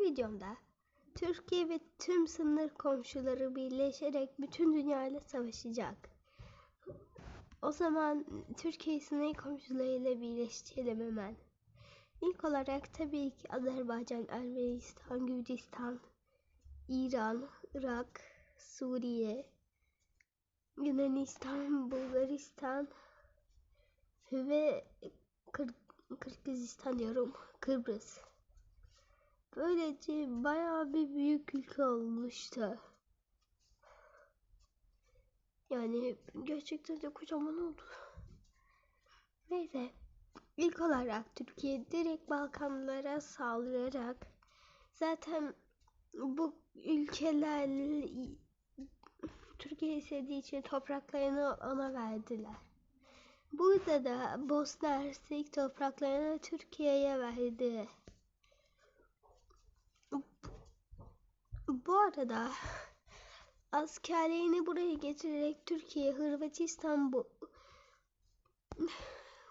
videomda Türkiye ve tüm sınır komşuları birleşerek bütün dünyayla savaşacak. O zaman Türkiye sınır komşularıyla birleştirelim hemen. İlk olarak tabii ki Azerbaycan, Ermenistan, Gürcistan, İran, Irak, Suriye, Yunanistan, Bulgaristan ve Kır Kırgızistan diyorum. Kıbrıs. Böylece bayağı bir büyük ülke olmuştu. Yani gerçekten de kocaman oldu. Neyse. İlk olarak Türkiye direkt Balkanlara saldırarak zaten bu ülkeler Türkiye istediği için topraklarını ona verdiler. Burada da Bosna Hersek topraklarını Türkiye'ye verdi. Bu arada askerlerini buraya getirerek Türkiye, Hırvatistan bu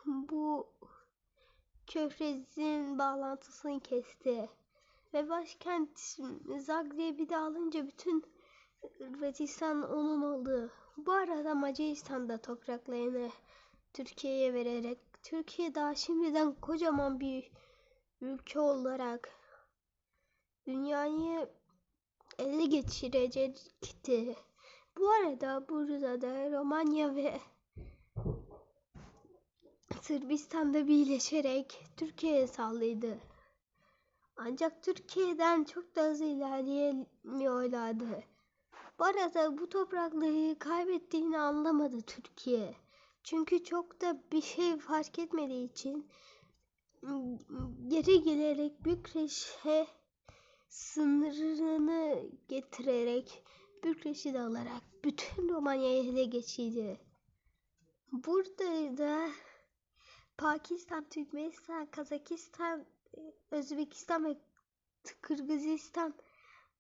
bu köprüzün bağlantısını kesti. Ve başkent Zagreb'i de alınca bütün Hırvatistan onun oldu. Bu arada Macaristan da topraklarını Türkiye'ye vererek Türkiye daha şimdiden kocaman bir ülke olarak dünyayı ele geçirecekti. Bu arada burada da Romanya ve Sırbistan'da birleşerek Türkiye'ye saldırdı. Ancak Türkiye'den çok da hızlı ilerleyemiyorlardı. Bu arada bu toprakları kaybettiğini anlamadı Türkiye. Çünkü çok da bir şey fark etmediği için geri gelerek Bükreş'e sınırını getirerek Bükreş'i de alarak bütün Romanya'yı ele geçirdi. Burada da Pakistan, Türkmenistan, Kazakistan, Özbekistan ve Kırgızistan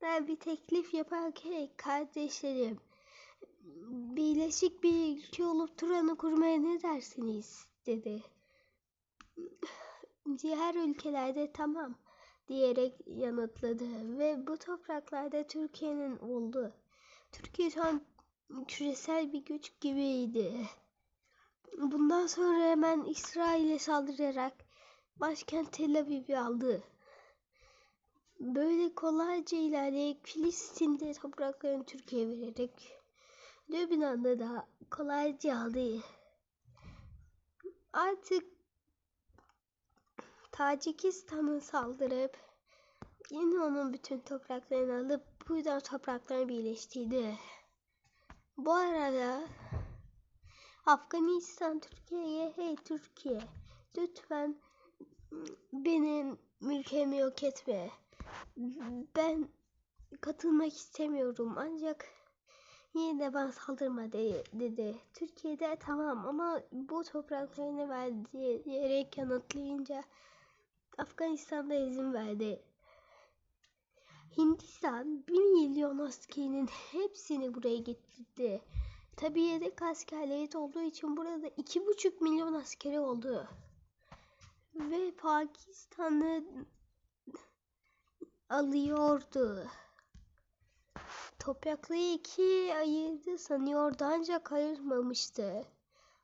bir teklif yaparken kardeşlerim birleşik bir ülke olup Turan'ı kurmaya ne dersiniz dedi. Diğer ülkelerde tamam diyerek yanıtladı ve bu topraklarda Türkiye'nin oldu. Türkiye şu an küresel bir güç gibiydi. Bundan sonra hemen İsrail'e saldırarak başkent Tel Aviv'i aldı. Böyle kolayca ilerleyerek Filistin'de topraklarını Türkiye'ye vererek Lübnan'da da kolayca aldı. Artık Tacikistan'ı saldırıp yine onun bütün topraklarını alıp buradan topraklarını birleştirdi. Bu arada Afganistan Türkiye'ye hey Türkiye lütfen benim ülkemi yok etme. Ben katılmak istemiyorum ancak yine de bana saldırma de, dedi. Türkiye'de tamam ama bu topraklarını verdi diyerek yanıtlayınca Afganistan'da izin verdi. Hindistan bir milyon askerinin hepsini buraya getirdi. Tabi yedek askerleri olduğu için burada iki buçuk milyon askeri oldu. Ve Pakistan'ı alıyordu. Toprakları ikiye ayırdı sanıyordu ancak ayırmamıştı.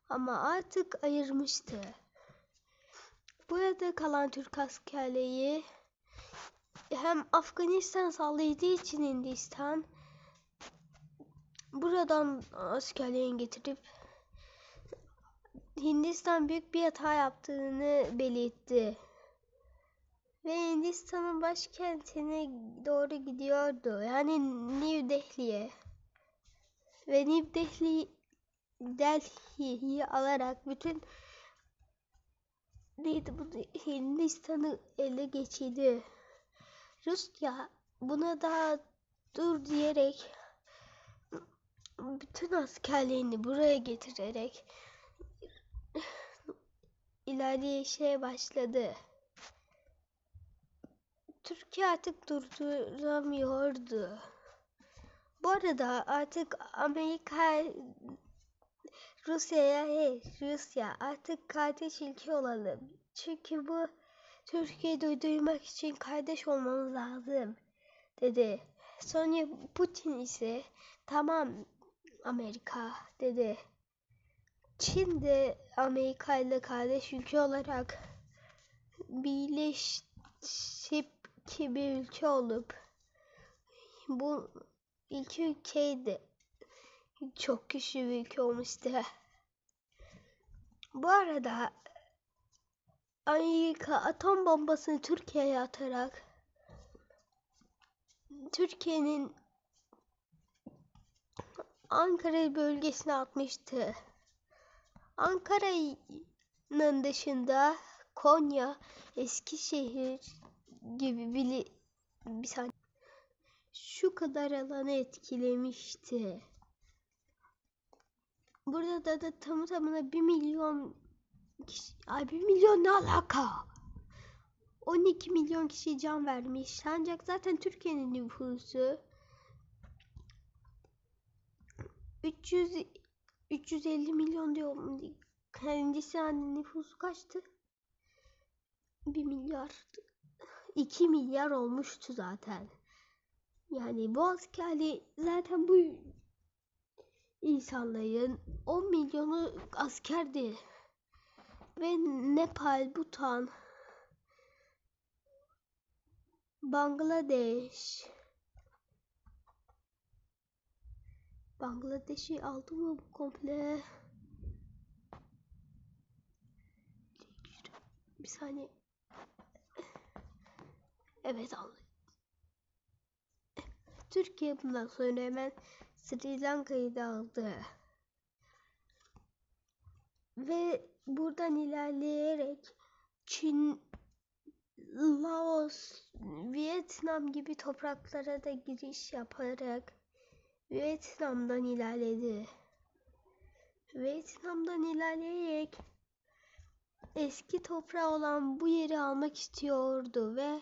Ama artık ayırmıştı. Burada kalan Türk askerleri hem Afganistan saldırdığı için Hindistan buradan askerlerini getirip Hindistan büyük bir hata yaptığını belirtti. Ve Hindistan'ın başkentine doğru gidiyordu. Yani New Delhi'ye. Ve New Delhi Delhi'yi alarak bütün neydi bu Hindistan'ı ele geçirdi. Rusya buna daha dur diyerek bütün askerlerini buraya getirerek ilerleyişe başladı. Türkiye artık durduramıyordu. Bu arada artık Amerika Rusya'ya hey Rusya artık kardeş ülke olalım. Çünkü bu Türkiye'yi duymak için kardeş olmamız lazım dedi. Sonra Putin ise tamam Amerika dedi. Çin de Amerika ile kardeş ülke olarak birleşip ki bir ülke olup bu iki ülkeydi çok bir ülke olmuştu. Bu arada Amerika atom bombasını Türkiye'ye atarak Türkiye'nin Ankara bölgesine atmıştı. Ankara'nın dışında Konya, Eskişehir gibi bili bir saniye. Şu kadar alanı etkilemişti. Burada da, da tamı tamına 1 milyon kişi, ay 1 milyon ne alaka? 12 milyon kişi can vermiş. Ancak zaten Türkiye'nin nüfusu 300 350 milyon diyorum. Hindistan nüfusu kaçtı? 1 milyar 2 milyar olmuştu zaten. Yani bu askerli zaten bu insanların 10 milyonu askerdi. Ve Nepal, Bhutan, Bangladeş. Bangladeş'i aldı mı bu komple? Bir saniye. Evet aldı. Türkiye bundan sonra hemen Sri Lanka'yı da aldı. Ve buradan ilerleyerek Çin, Laos, Vietnam gibi topraklara da giriş yaparak Vietnam'dan ilerledi. Vietnam'dan ilerleyerek eski toprağı olan bu yeri almak istiyordu ve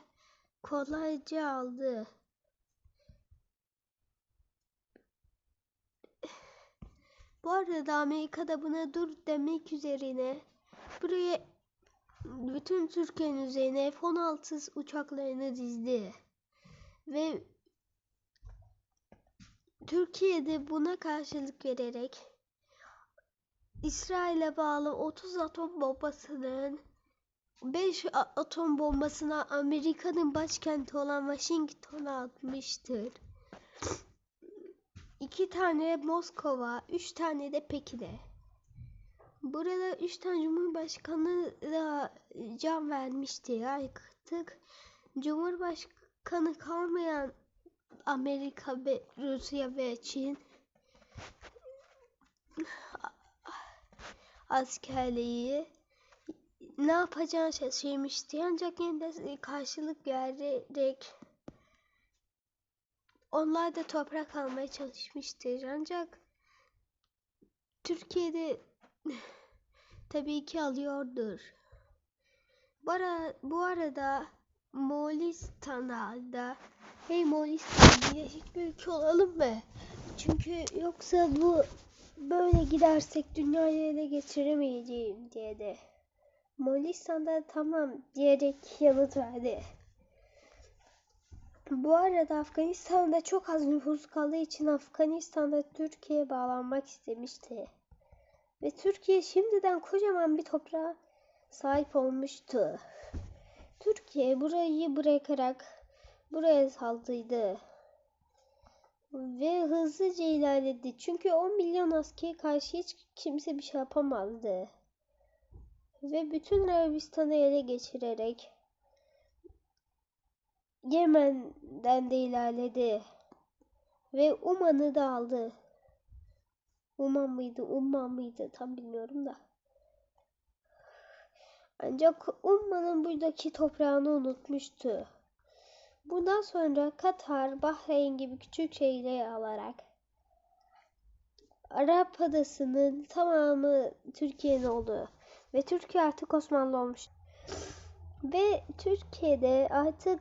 kolayca aldı. Bu arada Amerika'da buna dur demek üzerine buraya bütün Türkiye'nin üzerine F-16 uçaklarını dizdi. Ve Türkiye'de buna karşılık vererek İsrail'e bağlı 30 atom bombasının 5 atom bombasına Amerika'nın başkenti olan Washington'a atmıştır. 2 tane Moskova, 3 tane de Pekin'e. Burada 3 tane Cumhurbaşkanı da can vermişti. Artık Cumhurbaşkanı kalmayan Amerika ve Rusya ve Çin askerliği ne yapacağını şaşırmıştı. Ancak yine de karşılık vererek onlar da toprak almaya çalışmıştır. Ancak Türkiye'de tabii ki alıyordur. Bu, ara, bu arada Moğolistan'da da hey Moğolistan birleşik bir ülke olalım mı? Çünkü yoksa bu böyle gidersek dünyayı ele geçiremeyeceğim diye de. Moğolistan'da tamam diyerek yanıt verdi. Bu arada Afganistan'da çok az nüfus kaldığı için Afganistan'da Türkiye'ye bağlanmak istemişti. Ve Türkiye şimdiden kocaman bir toprağa sahip olmuştu. Türkiye burayı bırakarak buraya saldırdı. Ve hızlıca ilerledi. Çünkü 10 milyon askere karşı hiç kimse bir şey yapamazdı. Ve bütün Arabistan'ı ele geçirerek Yemen'den de ilerledi. Ve Uman'ı da aldı. Uman mıydı, Umman mıydı tam bilmiyorum da. Ancak Umman'ın buradaki toprağını unutmuştu. Bundan sonra Katar, Bahreyn gibi küçük şehirleri alarak Arap Adası'nın tamamı Türkiye'nin oldu. Ve Türkiye artık Osmanlı olmuş. Ve Türkiye'de artık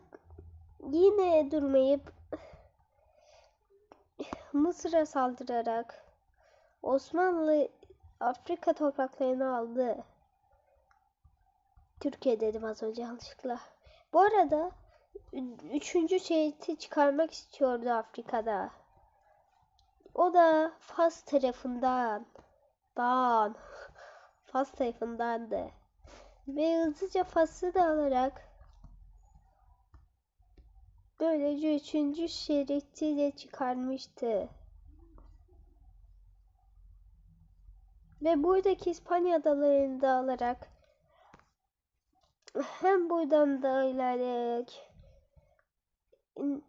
yine durmayıp Mısır'a saldırarak Osmanlı Afrika topraklarını aldı. Türkiye dedim az önce yanlışlıkla. Bu arada üçüncü şeridi çıkarmak istiyordu Afrika'da. O da Fas tarafından. Dan. Fas tarafındandı. Ve hızlıca Fas'ı da alarak böylece üçüncü şeridi de çıkarmıştı. Ve buradaki İspanya adalarını da alarak hem buradan da ilerleyerek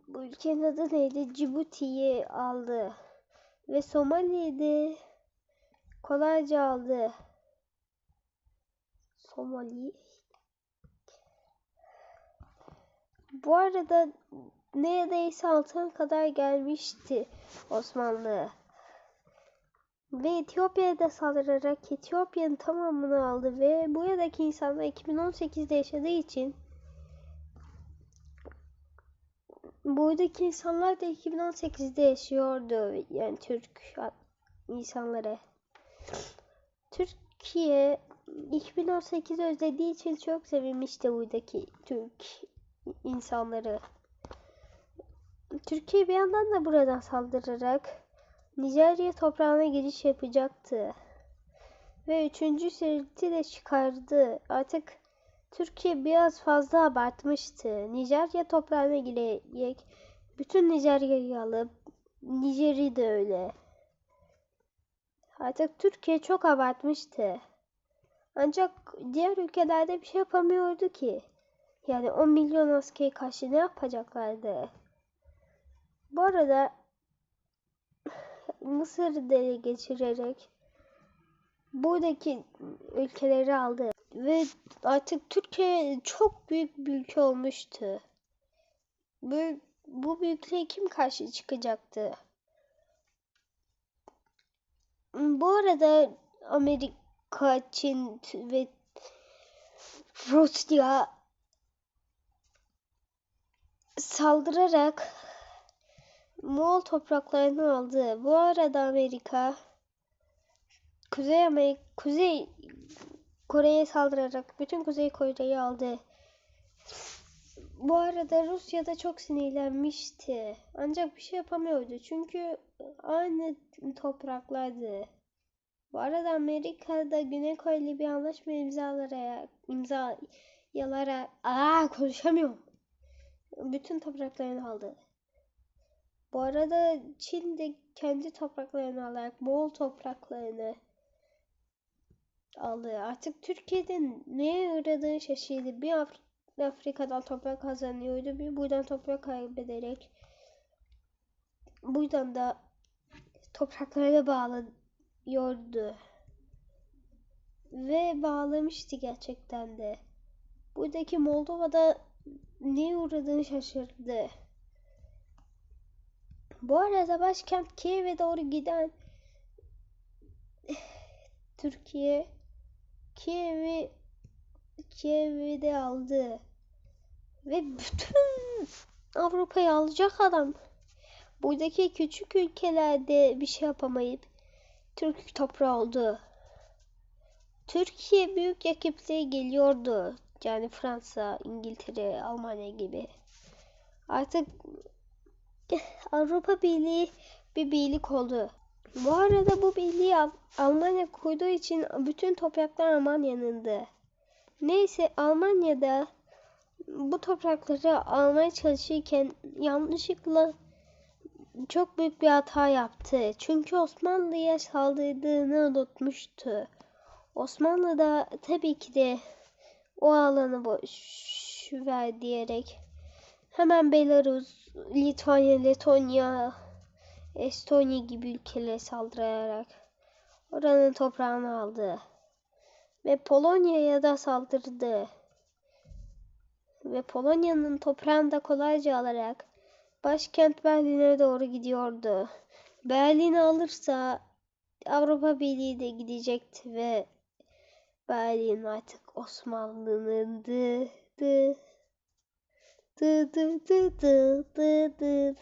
bu ülkenin adı neydi? Cibuti'yi aldı. Ve Somali'yi de kolayca aldı. Somali. Bu arada neredeyse altına kadar gelmişti Osmanlı. Ve Etiyopya'ya da saldırarak Etiyopya'nın tamamını aldı ve buradaki insanlar 2018'de yaşadığı için buradaki insanlar da 2018'de yaşıyordu yani Türk insanları. Türkiye 2018 özlediği için çok sevinmişti buradaki Türk insanları. Türkiye bir yandan da buradan saldırarak Nijerya toprağına giriş yapacaktı. Ve üçüncü şeridi de çıkardı. Artık Türkiye biraz fazla abartmıştı. Nijerya toprağına girerek bütün Nijerya'yı alıp Nijer'i de öyle. Artık Türkiye çok abartmıştı. Ancak diğer ülkelerde bir şey yapamıyordu ki. Yani 10 milyon askeri karşı ne yapacaklardı? Bu arada Mısır'ı ele geçirerek buradaki ülkeleri aldı. Ve artık Türkiye çok büyük bir ülke olmuştu. Bu, bu büyüklüğe kim karşı çıkacaktı? Bu arada Amerika, Çin ve Rusya saldırarak Moğol topraklarını aldı. Bu arada Amerika Kuzey Amerika Kuzey Kore'ye saldırarak bütün Kuzey Kore'yi aldı. Bu arada Rusya da çok sinirlenmişti. Ancak bir şey yapamıyordu. Çünkü aynı topraklardı. Bu arada Amerika'da Güney Kore ile bir anlaşma imzalayarak imzalayarak aa konuşamıyorum. Bütün topraklarını aldı. Bu arada Çin de kendi topraklarını alarak Moğol topraklarını aldı. Artık Türkiye'de neye uğradığını şaşırdı. Bir Af Afrika'dan toprak kazanıyordu. Bir buradan toprak kaybederek buradan da topraklara bağlıyordu. Ve bağlamıştı gerçekten de. Buradaki Moldova'da neye uğradığını şaşırdı. Bu arada başkent Kiev'e doğru giden Türkiye Kiev'i Kiev'i de aldı. Ve bütün Avrupa'yı alacak adam. Buradaki küçük ülkelerde bir şey yapamayıp Türk toprağı oldu. Türkiye büyük rakiplere geliyordu. Yani Fransa, İngiltere, Almanya gibi. Artık Avrupa Birliği bir birlik oldu. Bu arada bu birliği Almanya kurduğu için bütün topraklar Almanya'nındı. Neyse Almanya'da bu toprakları almaya çalışırken yanlışlıkla çok büyük bir hata yaptı. Çünkü Osmanlı'ya saldırdığını unutmuştu. Osmanlı da tabii ki de o alanı boş ver diyerek hemen Belarus, Litvanya, Letonya, Estonya gibi ülkelere saldırarak oranın toprağını aldı. Ve Polonya'ya da saldırdı. Ve Polonya'nın toprağını da kolayca alarak başkent Berlin'e doğru gidiyordu. Berlin'i alırsa Avrupa Birliği de gidecekti ve Berlin artık Osmanlı'nındı. Dı. Dı dı dı dı dı dı.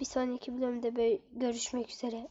Bir sonraki bölümde görüşmek üzere.